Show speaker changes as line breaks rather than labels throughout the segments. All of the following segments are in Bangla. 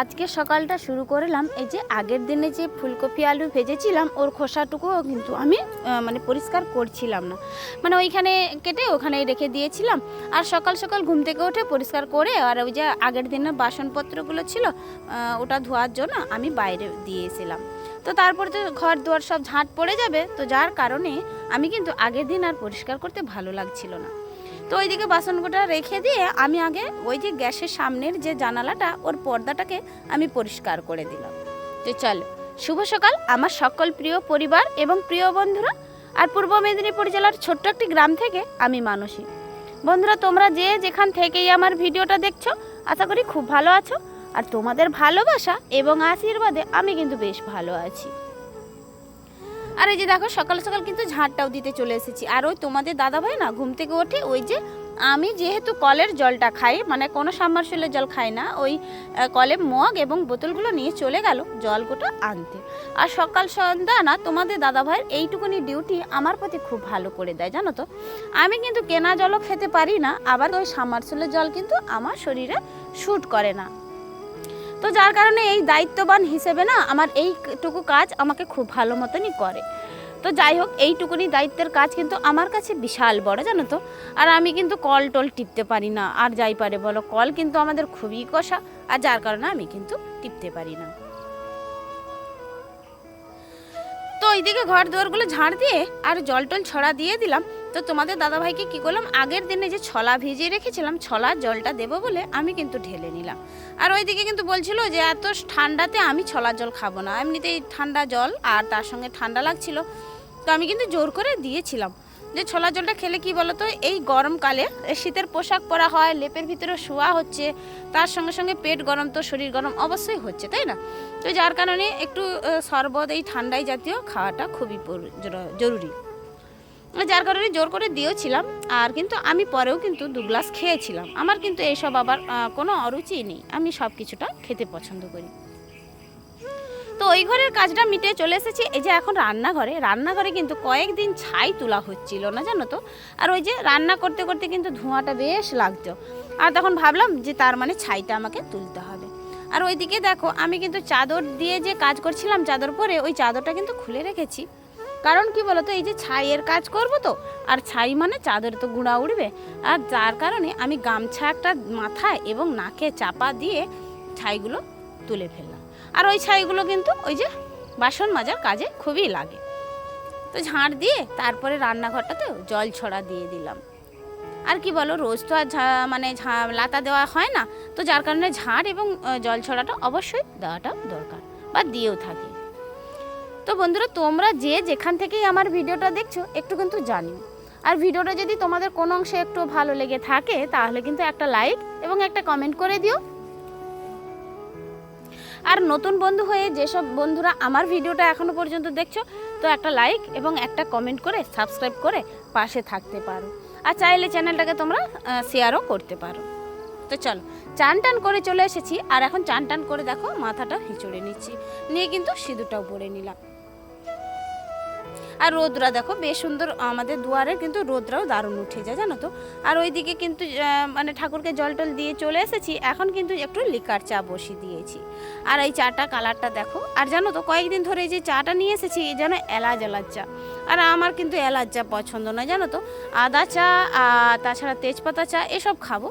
আজকে সকালটা শুরু করলাম, এই যে আগের দিনে যে ফুলকপি আলু ভেজেছিলাম, ওর খোসাটুকুও কিন্তু আমি মানে পরিষ্কার করছিলাম না। মানে ওইখানে কেটে ওখানে রেখে দিয়েছিলাম। আর সকাল সকাল ঘুম থেকে উঠে পরিষ্কার করে, আর ওই যে আগের দিনের বাসনপত্রগুলো ছিল ওটা ধোয়ার জন্য আমি বাইরে দিয়েছিলাম। তো তারপরে তো ঘর দুয়ার সব ঝাঁট পড়ে যাবে, তো যার কারণে আমি কিন্তু আগের দিন আর পরিষ্কার করতে ভালো লাগছিল না। তো ওইদিকে বাসনগুলো রেখে দিয়ে আমি আগে ওই যে গ্যাসের সামনের যে জানালাটা, ওর পর্দাটাকে আমি পরিষ্কার করে দিলাম। তো চলো, শুভ সকাল। আমার সকল প্রিয় পরিবার এবং প্রিয় বন্ধুরা, আর পূর্ব মেদিনীপুর জেলার ছোট্ট একটি গ্রাম থেকে আমি মানসী। বন্ধুরা, তোমরা যে যেখান থেকেই আমার ভিডিওটা দেখছ, আশা করি খুব ভালো আছো। আর তোমাদের ভালোবাসা এবং আশীর্বাদে আমি কিন্তু বেশ ভালো আছি। আর এই যে দেখো, সকাল সকাল কিন্তু ঝাঁটটাও দিতে চলে এসেছি। আর ওই তোমাদের দাদাভাই না ঘুম থেকে ওঠে, ওই যে আমি যেহেতু কলের জলটা খাই মানে কোনো সাবমার্সেলের জল খাই না, ওই কলে মগ এবং বোতলগুলো নিয়ে চলে গেল জলগুলো আনতে। আর সকাল সন্ধ্যা না তোমাদের দাদাভাইয়ের এইটুকুনি ডিউটি আমার প্রতি খুব ভালো করে দেয়, জানো তো। আমি কিন্তু কেনা জলও খেতে পারি না, আবার ওই সাবমার্সেলের জল কিন্তু আমার শরীরে শ্যুট করে না। তো যার কারণে এই দায়িত্ববান হিসেবে না আমার এইটুকু কাজ আমাকে খুব ভালো মতনই করে। তো যাই হোক, এইটুকুনি দায়িত্বের কাজ কিন্তু আমার কাছে বিশাল বড়, জানো তো। আর আমি কিন্তু কল টল টিপতে পারি না, আর যাই পারে বলো, কল কিন্তু আমাদের খুবই কষা, আর যার কারণে আমি কিন্তু টিপতে পারি না। তো ওইদিকে ঘর দুয়ারগুলো ঝাড় দিয়ে আর জল টল ছড়া দিয়ে দিলাম তো তোমাদের দাদাভাইকে কি করলাম? আগের দিনে যে ছলা ভিজিয়ে রেখেছিলাম ছলার জলটা দেবো বলে আমি কিন্তু ঢেলে নিলাম। আর ওইদিকে কিন্তু বলছিল যে, এত ঠান্ডাতে আমি ছলার জল খাব না। এমনিতেই ঠান্ডা জল আর তার সঙ্গে ঠান্ডা লাগছিল। তো আমি কিন্তু জোর করে দিয়েছিলাম। যে ছোলা জলটা খেলে কি বলতো, এই গরমকালে শীতের পোশাক পরা হয়, লেপের ভিতরে শোয়া হচ্ছে, তার সঙ্গে সঙ্গে পেট গরম তো শরীর গরম অবশ্যই হচ্ছে, তাই না? তো যার কারণে একটু শরবত এই ঠান্ডাই জাতীয় খাওয়াটা খুবই জরুরি। যার কারণে জোর করে দিয়েছিলাম, আর কিন্তু আমি পরেও কিন্তু দু গ্লাস খেয়েছিলাম। আমার কিন্তু এইসব আবার কোনো অরুচি নেই। আমি সব কিছুটা খেতে পছন্দ করি। তো ওই ঘরের কাজটা মিটে চলে এসেছি। এই যে এখন রান্নাঘরে রান্নাঘরে কিন্তু কয়েকদিন ছাই তোলা হচ্ছিল না, জানো তো? আর ওই যে রান্না করতে করতে কিন্তু ধোঁয়াটা বেশ লাগতো। আর তখন ভাবলাম যে তার মানে ছাইটা আমাকে তুলতে হবে। আর ওইদিকে দেখো, আমি কিন্তু চাদর দিয়ে যে কাজ করছিলাম চাদর পরে, ওই চাদরটা কিন্তু খুলে রেখেছি। কারণ কি বলতো, এই যে ছাইয়ের কাজ করব তো, আর ছাই মানে চাদরে তো গুঁড়া উঠবে। আর যার কারণে আমি গামছা একটা মাথায় এবং নাকে চাপা দিয়ে ছাইগুলো তুলে ফেললাম। আর ওই ছাইগুলো কিন্তু ওই যে বাসন মাজার কাজে খুবই লাগে। তো ঝাঁট দিয়ে তারপরে রান্নাঘরটাতে জল ছড়া দিয়ে দিলাম। আর কি বলো, রোজ তো আর ঝা- মানে লাতা দেওয়া হয় না। তো যার কারণে ঝাড় এবং জল ছড়াটা অবশ্যই দেওয়াটা দরকার বা দিয়েও থাকি। তো বন্ধুরা, তোমরা যে যেখান থেকেই আমার ভিডিওটা দেখছ, একটু কিন্তু জানিও। আর ভিডিওটা যদি তোমাদের কোনো অংশে একটু ভালো লেগে থাকে, তাহলে কিন্তু একটা লাইক এবং একটা কমেন্ট করে দিও। আর নতুন বন্ধু হয়ে যেসব বন্ধুরা আমার ভিডিওটা এখনও পর্যন্ত দেখছ, তো একটা লাইক এবং একটা কমেন্ট করে সাবস্ক্রাইব করে পাশে থাকতে পারো। আর চাইলে চ্যানেলটাকে তোমরা শেয়ারও করতে পারো। তো চলো, চান টান করে চলে এসেছি। আর এখন চান টান করে দেখো, মাথাটা হিঁচড়ে নিচ্ছি। নিয়ে কিন্তু সিঁদুরটাও পরে নিলাম। আর রোদরা দেখো, বেশ সুন্দর আমাদের দুয়ারে কিন্তু রোদরাও দারুণ উঠে যায়, জানো তো? আর ওইদিকে কিন্তু মানে ঠাকুরকে জল টল দিয়ে চলে এসেছি, এখন কিন্তু একটু লিকার চা বসিয়ে দিয়েছি। আর এই চাটা কালারটা দেখো, আর জানো তো, কয়েকদিন ধরে এই যে চাটা নিয়ে এসেছি যেন এলাচ এলাচ চা। আর আমার কিন্তু এলাচ চা পছন্দ নয়, জানো তো? আদা চা তাছাড়া তেজপাতা চা, এসব খাব।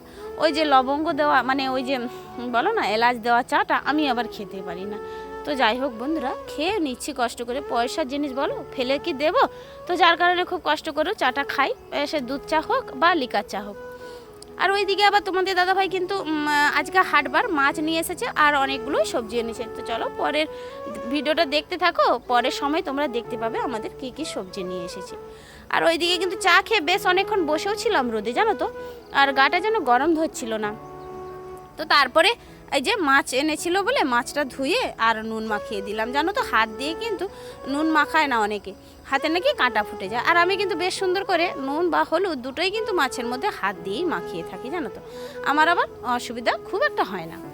ওই যে লবঙ্গ দেওয়া মানে ওই যে, বলো না, এলাচ দেওয়া চাটা আমি আবার খেতে পারি না। তো যাই হোক বন্ধুরা, খেয়ে নিচ্ছি কষ্ট করে। পয়সার জিনিস বলো, ফেলে কি দেবো? তো যার কারণে খুব কষ্ট করেও চাটা খাই। সে দুধ চা হোক বা লিকার চা হোক। আর ওইদিকে আবার তোমাদের দাদাভাই কিন্তু আজকে হাটবার মাছ নিয়ে এসেছে আর অনেকগুলোই সবজি এনেছে। তো চলো পরের ভিডিওটা দেখতে থাকো, পরের সময় তোমরা দেখতে পাবে আমাদের কি কি সবজি নিয়ে এসেছে। আর ওইদিকে কিন্তু চা খেয়ে বেশ অনেকক্ষণ বসেও ছিলাম রোদে, জানো তো? আর গাটা যেন গরম ধরছিল না। তো তারপরে এই যে মাছ এনেছিল বলে মাছটা ধুয়ে আর নুন মাখিয়ে দিলাম। জানো তো, হাত দিয়ে কিন্তু নুন মাখায় না অনেকে। হাতে নাকি কাঁটা ফুটে যায়। আর আমি কিন্তু বেশ সুন্দর করে নুন বা হলুদ দুটোই কিন্তু মাছের মধ্যে হাত দিয়েই মাখিয়ে থাকি, জানো তো। আমার আবার অসুবিধা খুব একটা হয় না।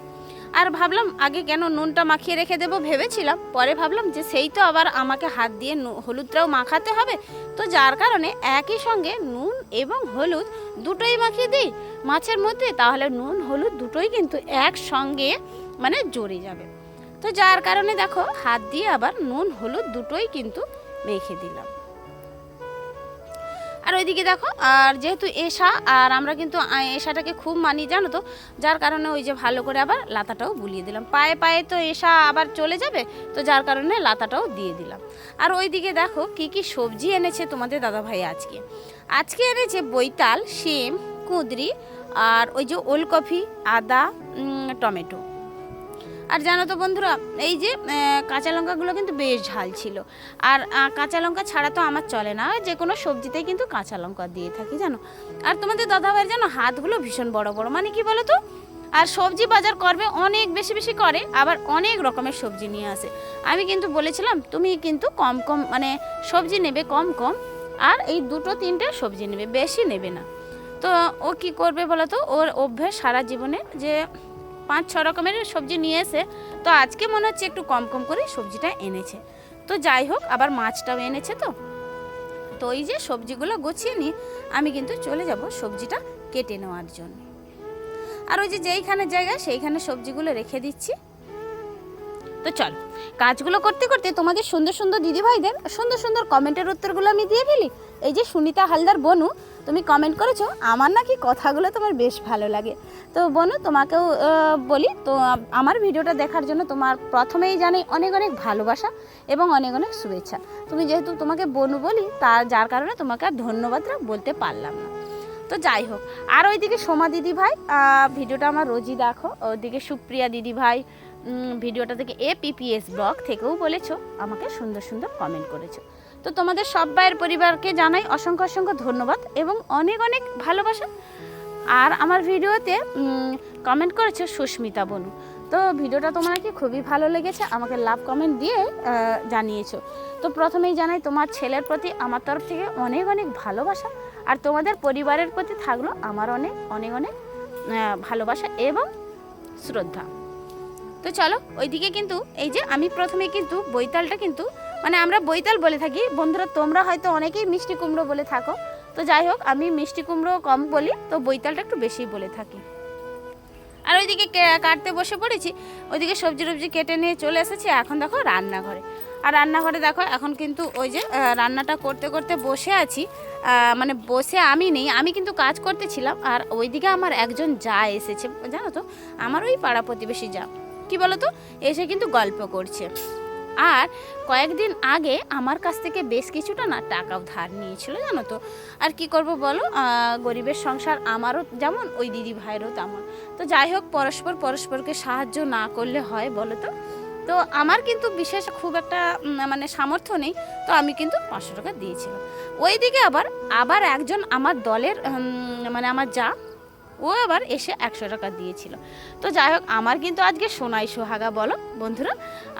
আর ভাবলাম আগে কেন নুনটা মাখিয়ে রেখে দেবো ভেবেছিলাম। পরে ভাবলাম যে সেই তো আবার আমাকে হাত দিয়ে হলুদটাও মাখাতে হবে। তো যার কারণে একই সঙ্গে নুন এবং হলুদ দুটোই মাখিয়ে দিই। মাছের মধ্যে তাহলে নুন, হলুদ দুটোই কিন্তু একসঙ্গে মানে জড়ে যাবে। তো যার কারণে দেখো, হাত দিয়ে আবার নুন, হলুদ দুটোই কিন্তু মেখে দিলাম। আর ওইদিকে দেখো, আর যেহেতু এসা আর আমরা কিন্তু এসাটাকে খুব মানি, জানো তো? যার কারণে ওই যে ভালো করে আবার লাতাটাও বুলিয়ে দিলাম। পায়ে পায়ে তো এসা আবার চলে যাবে, তো যার কারণে লাতাটাও দিয়ে দিলাম। আর ওইদিকে দেখো, কি কি সবজি এনেছে তোমাদের দাদাভাই আজকে। আজকে এনেছে বৈতাল, শিম, কুঁদরি, আর ওই যে ওলকফি, আদা টমেটো। আর জানো তো বন্ধুরা, এই যে কাঁচা লঙ্কাগুলো কিন্তু বেশ ঝাল ছিল। আর কাঁচা লঙ্কা ছাড়া তো আমার চলে না। যে কোনো সবজিতেই কিন্তু কাঁচা লঙ্কা দিয়ে থাকি, জানো? আর তোমাদের দাদাভাইয়ের জানো, হাতগুলো ভীষণ বড় বড়। মানে কি বলো তো আর সবজি বাজার করবে, অনেক বেশি বেশি করে, আবার অনেক রকমের সবজি নিয়ে আসে। আমি কিন্তু বলেছিলাম, তুমি কিন্তু কম কম মানে সবজি নেবে কম কম, আর এই দুটো, তিনটে সবজি নেবে, বেশি নেবে না। তো ও কি করবে বলো তো ওর অভ্যেস সারা জীবনে যে পাঁচ ছ রকমের সবজি নিয়ে এসে, তো আজকে মনে হচ্ছে একটু কম কম করে সবজিটা এনেছে। তো যাই হোক, আবার মাছটাও এনেছে তো। তো এই যে সবজিগুলো গুছিয়ে নিয়ে আমি কিন্তু চলে যাব সবজিটা কেটে নেওয়ার জন্য। আর ওই যে যেইখানে জায়গা, সেইখানে সবজিগুলো রেখে দিচ্ছি। তো চল, কাজগুলো করতে করতে তোমাদের সুন্দর সুন্দর দিদিভাইদের সুন্দর সুন্দর কমেন্টের উত্তরগুলো আমি দিয়ে ফেলি। এই যে সুনিতা হালদার বনু তুমি কমেন্ট করেছ, আমার নাকি কথাগুলো তোমার বেশ ভালো লাগে। তো বনু, তোমাকেও বলি, তো আমার ভিডিওটা দেখার জন্য তোমার প্রথমেই জানাই অনেক অনেক ভালোবাসা এবং অনেক অনেক শুভেচ্ছা। তুমি যেহেতু তোমাকে বনু বলি তার যার কারণে তোমাকে আর ধন্যবাদটা বলতে পারলাম না। তো যাই হোক, আর ওইদিকে সোমা দিদি ভাই ভিডিওটা আমার রোজই দেখো, ওইদিকে সুপ্রিয়া দিদি ভাই ভিডিওটা থেকে এ পিপিএস ব্লগ থেকেও বলেছ, আমাকে সুন্দর সুন্দর কমেন্ট করেছ। তো তোমাদের সবাইয়ের পরিবারকে জানাই অসংখ্য অসংখ্য ধন্যবাদ এবং অনেক অনেক ভালোবাসা। আর আমার ভিডিওতে কমেন্ট করেছে সুস্মিতা বনু। তো ভিডিওটা তোমার কি খুবই ভালো লেগেছে? আমাকে লাভ কমেন্ট দিয়ে জানিয়েছো। তো প্রথমেই জানাই, তোমার ছেলের প্রতি আমার তরফ থেকে অনেক অনেক ভালোবাসা। আর তোমাদের পরিবারের প্রতি থাকল আমার অনেক অনেক অনেক ভালোবাসা এবং শ্রদ্ধা। তো চলো, ওইদিকে কিন্তু, এই যে আমি প্রথমে কিন্তু বৈতালটা কিন্তু মানে আমরা বৈতাল বলে থাকি। বন্ধুরা, তোমরা হয়তো অনেকেই মিষ্টি কুমড়ো বলে থাকো। তো যাই হোক, আমি মিষ্টি কুমড়ো কম বলি, তো বৈতালটা একটু বেশি বলে থাকি। আর ওইদিকে কাটতে বসে পড়েছি, ওইদিকে সবজি টবজি কেটে নিয়ে চলে এসেছি, এখন দেখো রান্নাঘরে। আর রান্নাঘরে দেখো, এখন কিন্তু ওই যে রান্নাটা করতে করতে বসে আছি। মানে বসে আমি নেই, আমি কিন্তু কাজ করতেছিলাম, আর ওইদিকে আমার একজন যা এসেছে, জানো তো? আমার ওই পাড়া প্রতিবেশী যা। কি বলো তো? এসে কিন্তু গল্প করছে। আর কয়েকদিন আগে আমার কাছ থেকে বেশ কিছুটা না টাকাও ধার নিয়েছিল, জানো তো। আর কি করব বলো? গরিবের সংসার আমারও যেমন, ওই দিদি ভাইয়েরও তেমন। তো যাই হোক, পরস্পর পরস্পরকে সাহায্য না করলে হয় বলো তো? তো আমার কিন্তু বিশেষ খুব একটা মানে সামর্থ্য নেই, তো আমি কিন্তু পাঁচশো টাকা দিয়েছিলাম। ওইদিকে আবার আবার একজন আমার দলের মানে আমার যা ও আবার এসে একশো টাকা দিয়েছিল। তো যাই হোক, আমার কিন্তু আজকে সোনাই সোহাগা বলো। বন্ধুরা,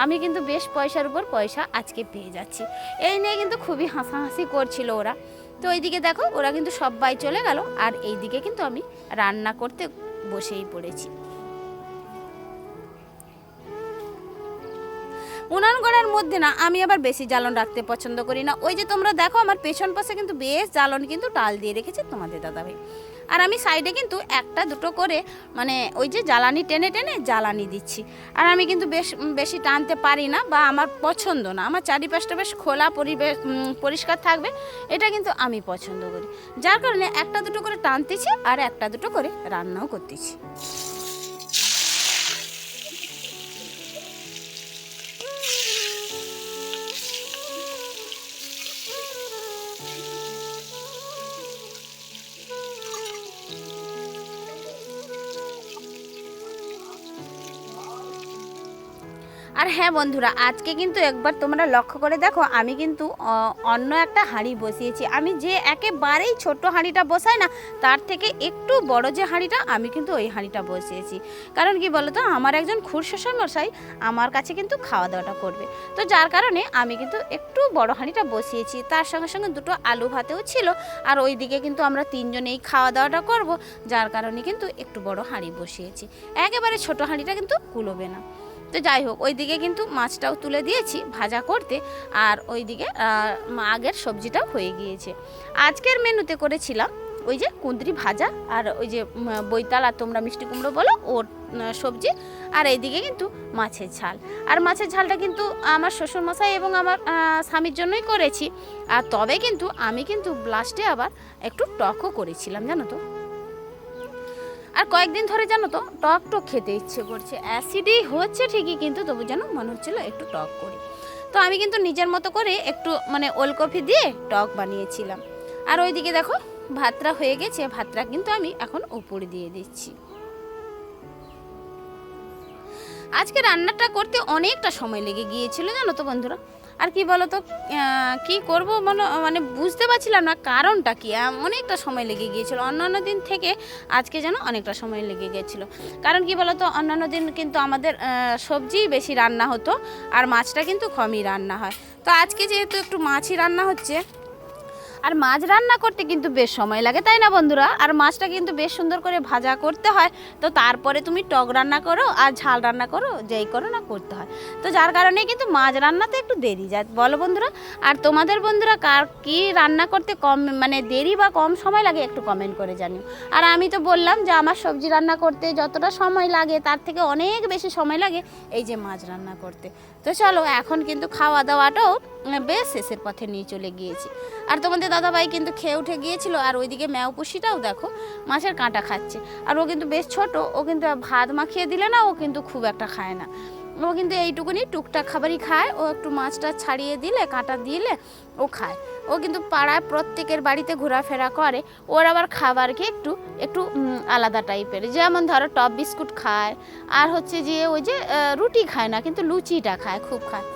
আমি কিন্তু বেশ পয়সার উপর পয়সা আজকে পেয়ে যাচ্ছি। এই নিয়ে কিন্তু খুবই হাসাহাসি করছিল ওরা। তো ওইদিকে দেখো, ওরা কিন্তু সবাই চলে গেল আর এইদিকে কিন্তু আমি রান্না করতে বসেই পড়েছি। উনান করার মধ্যে না, আমি আবার বেশি জ্বালন রাখতে পছন্দ করি না। ওই যে তোমরা দেখো, আমার পেছন পাশে কিন্তু বেশ জ্বালন কিন্তু টাল দিয়ে রেখেছে তোমাদের দাদাভাই। আর আমি সাইডে কিন্তু একটা দুটো করে মানে ওই যে জ্বালানি টেনে টেনে জ্বালানি দিচ্ছি। আর আমি কিন্তু বেশ বেশি টানতে পারি না বা আমার পছন্দ না। আমার চারিপাশটা বেশ খোলা পরিবেশ পরিষ্কার থাকবে, এটা কিন্তু আমি পছন্দ করি। যার কারণে একটা দুটো করে টানতেছি আর একটা দুটো করে রান্নাও করতেছি। আর হ্যাঁ বন্ধুরা, আজকে কিন্তু একবার তোমরা লক্ষ্য করে দেখো, আমি কিন্তু অন্য একটা হাঁড়ি বসিয়েছি। আমি যে একেবারেই ছোট হাঁড়িটা বসাই না, তার থেকে একটু বড় যে হাঁড়িটা, আমি কিন্তু ওই হাঁড়িটা বসিয়েছি। কারণ কি বলো তো আমার একজন খুরশ্বশাই মশাই আমার কাছে কিন্তু খাওয়া দাওয়াটা করবে। তো যার কারণে আমি কিন্তু একটু বড় হাঁড়িটা বসিয়েছি। তার সঙ্গে সঙ্গে দুটো আলু ভাতেও ছিল, আর ওই দিকে কিন্তু আমরা তিনজনেই খাওয়া দাওয়াটা করব, যার কারণে কিন্তু একটু বড় হাঁড়ি বসিয়েছি। একেবারে ছোট হাঁড়িটা কিন্তু কুলোবে না। তো যাই হোক, ওইদিকে কিন্তু মাছটাও তুলে দিয়েছি ভাজা করতে আর ওইদিকে আগের সবজিটাও হয়ে গিয়েছে। আজকের মেনুতে করেছিলাম ওই যে কুঁদরি ভাজা আর ওই যে বৈতাল আর তোমরা মিষ্টি কুমড়ো বলো, ওর সবজি আর এইদিকে কিন্তু মাছের ঝাল। আর মাছের ঝালটা কিন্তু আমার শ্বশুরমশাই এবং আমার স্বামীর জন্যই করেছি। আর তবে কিন্তু আমি কিন্তু ব্লাস্টে আবার একটু টকও করেছিলাম, জানো তো? আর কয়েকদিন ধরে জানো তো, টক টক খেতে ইচ্ছে করছে। অ্যাসিডই হচ্ছে ঠিকই, কিন্তু তবু যেন মনে হচ্ছিল একটু টক করি। তো আমি কিন্তু নিজের মতো করে একটু মানে ওলকপি দিয়ে টক বানিয়েছিলাম। আর ওইদিকে দেখো, ভাতটা হয়ে গেছে, ভাতটা কিন্তু আমি এখন উপরে দিয়ে দিচ্ছি। আজকে রান্নাটা করতে অনেকটা সময় লেগে গিয়েছিল, জানো তো বন্ধুরা? আর কি বলতো কি করব মানে মানে বুঝতে পারছিলাম না কারণটা কি। অনেকটা সময় লেগে গিয়েছিল। অন্যান্য দিন থেকে আজকে যেন অনেকটা সময় লেগে গিয়েছিল। কারণ কি বলতো, অন্যান্য দিন কিন্তু আমাদের সবজি সবজিই বেশি রান্না হতো আর মাছটা কিন্তু কমই রান্না হয়। তো আজকে যেহেতু একটু মাছই রান্না হচ্ছে আর মাছ রান্না করতে কিন্তু বেশ সময় লাগে, তাই না বন্ধুরা? আর মাছটা কিন্তু বেশ সুন্দর করে ভাজা করতে হয়। তো তারপরে তুমি টক রান্না করো আর ঝাল রান্না করো, যেই করো না করতে হয়। তো যার কারণে কিন্তু মাছ রান্নাতে একটু দেরি যায়। বলো বন্ধুরা, আর তোমাদের বন্ধুরা কার কি রান্না করতে কম মানে দেরি বা কম সময় লাগে একটু কমেন্ট করে জানিও। আর আমি তো বললাম যে আমার সবজি রান্না করতে যতটা সময় লাগে, তার থেকে অনেক বেশি সময় লাগে এই যে মাছ রান্না করতে। তো চলো, এখন কিন্তু খাওয়া দাওয়াটাও বেশ শেষের পথে নিয়ে চলে গিয়েছি। আর তোমাদের দাদাভাই কিন্তু খেয়ে উঠে গিয়েছিল, আর ওইদিকে ম্যাও পুষিটাও দেখো, মাছের কাঁটা খাচ্ছে। আর ও কিন্তু বেশ ছোট, ও কিন্তু ভাত মাখিয়ে দিলে না, ও কিন্তু খুব একটা খায় না। ও কিন্তু এইটুকুনি টুকটাক খাবারই খায়, ও একটু মাছটা ছাড়িয়ে দিলে, কাঁটা দিলে, ও খায়। ও কিন্তু পাড়ায় প্রত্যেকের বাড়িতে ঘোরাফেরা করে, ওর আবার খাবারকে একটু একটু আলাদা টাইপের। যেমন ধরো টপ বিস্কুট খায়, আর হচ্ছে যে ওই যে রুটি খায় না, কিন্তু লুচিটা খায়, খুব খায়।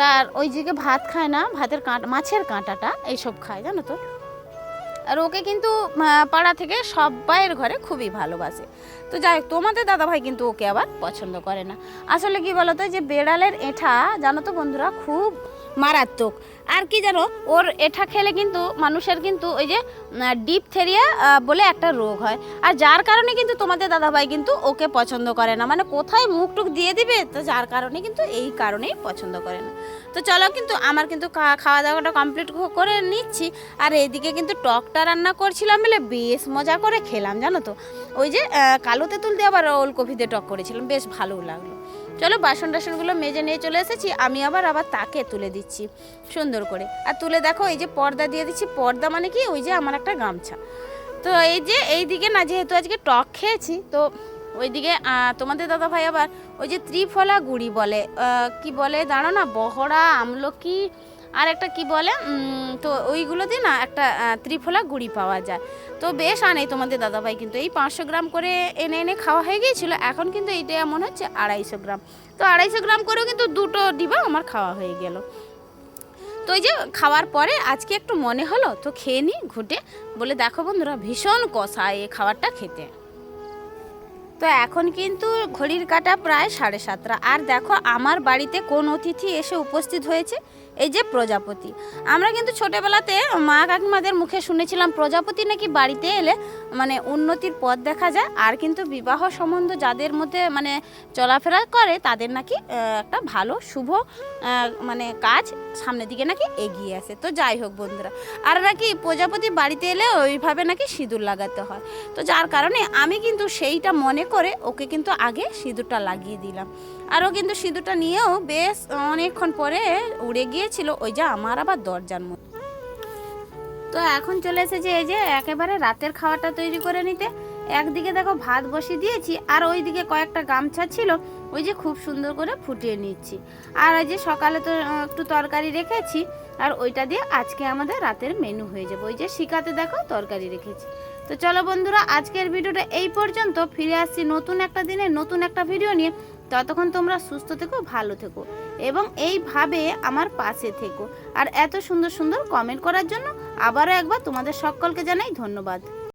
তার ওই যে ভাত খায় না, ভাতের কাঁটা, মাছের কাঁটাটা, এইসব খায়, জানো তো? আর ওকে কিন্তু পাড়া থেকে সবাইয়ের ঘরে খুবই ভালোবাসে। তো যাই হোক, তোমাদের দাদাভাই কিন্তু ওকে আবার পছন্দ করে না। আসলে কি বলতো যে বেড়ালের এঁঠা, জানো তো বন্ধুরা, খুব মারাত্মক। আর কি জানো, ওর এটা খেলে কিন্তু মানুষের কিন্তু ওই যে ডিপ থেরিয়া বলে একটা রোগ হয়। আর যার কারণে কিন্তু তোমাদের দাদাভাই কিন্তু ওকে পছন্দ করে না। মানে কোথায় মুখ টুক দিয়ে দিবে, তো যার কারণে কিন্তু এই কারণেই পছন্দ করে না। তো চলো কিন্তু আমার কিন্তু খাওয়া দাওয়াটা কমপ্লিট করে নিচ্ছি। আর এইদিকে কিন্তু টকটা রান্না করছিলাম বলে বেশ মজা করে খেলাম, জানো তো। ওই যে কালো তেঁতুল দিয়ে আবার ওলকপি দিয়ে টক করেছিলাম, বেশ ভালো লাগল। চলো বাসন টাসনগুলো মেজে নিয়ে চলে এসেছি, আমি আবার আবার তাকে তুলে দিচ্ছি, সুন্দর করে। আর তুলে দেখো, এই যে পর্দা দিয়ে দিচ্ছি, পর্দা মানে কি? ওই যে আমার একটা গামছা। তো এই যে এই দিকে না, যেহেতু আজকে টক খেয়েছি, তো ওইদিকে তোমাদের দাদা ভাই আবার ওই যে ত্রিফলা গুড়ি বলে কি বলে দাঁড়ো না? বহরা, আমলকি আর একটা কি বলে তো ওইগুলো দিয়ে না একটা ত্রিফলা গুড়ি পাওয়া যায়। তো বেশ আনে তোমাদের দাদাভাই, কিন্তু এই পাঁচশো গ্রাম করে এনে এনে খাওয়া হয়ে গিয়েছিল, এখন কিন্তু এইটা মনে হচ্ছে আড়াইশো গ্রাম। তো আড়াইশো গ্রাম করেও কিন্তু দুটো ডিবা আমার খাওয়া হয়ে গেল। তো এই যে খাওয়ার পরে আজকে একটু মনে হলো, তো খেয়ে নিই ঘুটে। বলে দেখো বন্ধুরা, ভীষণ কষা এই খাবারটা খেতে। তো এখন কিন্তু ঘড়ির কাটা প্রায় সাড়ে সাতটা। আর দেখো, আমার বাড়িতে কোন অতিথি এসে উপস্থিত হয়েছে এই যে প্রজাপতি। আমরা কিন্তু ছোটবেলাতে মা কাকিমাদের মুখে শুনেছিলাম, প্রজাপতি নাকি বাড়িতে এলে মানে উন্নতির পথ দেখা যায়, আর কিন্তু বিবাহ সম্বন্ধ যাদের মধ্যে মানে চলাফেরা করে তাদের নাকি একটা ভালো, শুভ মানে কাজ সামনের দিকে নাকি এগিয়ে আসে। তো যাই হোক বন্ধুরা, আর নাকি প্রজাপতি বাড়িতে এলে ওইভাবে নাকি সিঁদুর লাগাতে হয়। তো যার কারণে আমি কিন্তু সেইটা মনে করে ওকে কিন্তু আগে সিঁদুরটা লাগিয়ে দিলাম। আর ও কিন্তু সিঁদুরটা নিয়েও বেশ অনেকক্ষণ পরে উড়ে গিয়েছিল ওই যে আমার আবার দরজার মধ্যে। তো এখন চলে এসেছে এই যে একেবারে রাতের খাওয়াটা তৈরি করে নিতে। একদিকে দেখো ভাত বসিয়ে দিয়েছি, আর ওইদিকে কয়েকটা গামছা ছিল, ওই যে খুব সুন্দর করে ফুটিয়ে নিচ্ছি। আর ওই যে সকালে তো একটু তরকারি রেখেছি, আর ওইটা দিয়ে আজকে আমাদের রাতের মেনু হয়ে যাবে। ওই যে শিকাতে দেখো তরকারি রেখেছি। তো চলো বন্ধুরা, আজকের ভিডিওটা এই পর্যন্ত। ফিরে আসছি নতুন একটা দিনে নতুন একটা ভিডিও নিয়ে। ততক্ষণ তোমরা সুস্থ থেকো, ভালো থেকো এবং এইভাবে আমার পাশে থেকো। আর এত সুন্দর সুন্দর কমেন্ট করার জন্য আবারও একবার তোমাদের সকলকে জানাই ধন্যবাদ।